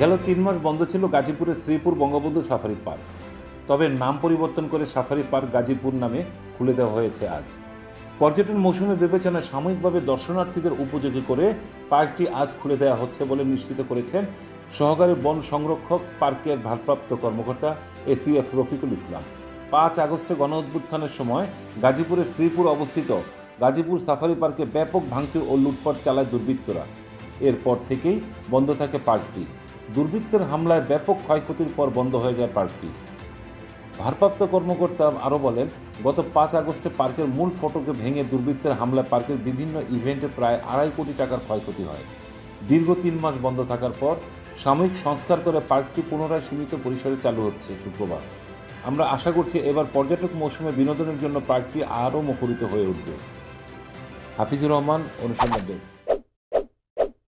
গেল তিন মাস বন্ধ ছিল গাজীপুরের শ্রীপুর বঙ্গবন্ধু সাফারি পার্ক। তবে নাম পরিবর্তন করে সাফারি পার্ক গাজীপুর নামে খুলে দেওয়া হয়েছে আজ। পর্যটন মৌসুমে বিবেচনায় সাময়িকভাবে দর্শনার্থীদের উপযোগী করে পার্কটি আজ খুলে দেওয়া হচ্ছে বলে নিশ্চিত করেছেন সহকারী বন সংরক্ষক পার্কের ভারপ্রাপ্ত কর্মকর্তা এসিএফ রফিকুল ইসলাম। পাঁচ আগস্টে গণ অভ্যুত্থানের সময় গাজীপুরের শ্রীপুর অবস্থিত গাজীপুর সাফারি পার্কে ব্যাপক ভাঙচুর ও লুটপাট চালায় দুর্বৃত্তরা। এরপর থেকেই বন্ধ থাকে পার্কটি। দুর্বৃত্তের হামলায় ব্যাপক ক্ষয়ক্ষতির পর বন্ধ হয়ে যায় পার্কটি। ভারপ্রাপ্ত কর্মকর্তা আরও বলেন, গত পাঁচ আগস্টে পার্কের মূল ফটকে ভেঙে দুর্বৃত্তের হামলায় পার্কের বিভিন্ন ইভেন্টে প্রায় আড়াই কোটি টাকার ক্ষয়ক্ষতি হয়। দীর্ঘ তিন মাস বন্ধ থাকার পর সাময়িক সংস্কার করে পার্কটি পুনরায় সীমিত পরিসরে চালু হচ্ছে শুক্রবার। আমরা আশা করছি এবার পর্যটক মৌসুমে বিনোদনের জন্য পার্কটি আরও মুখরিত হয়ে উঠবে। হাফিজুর রহমান, অনুসন্ধান ডেস্ক।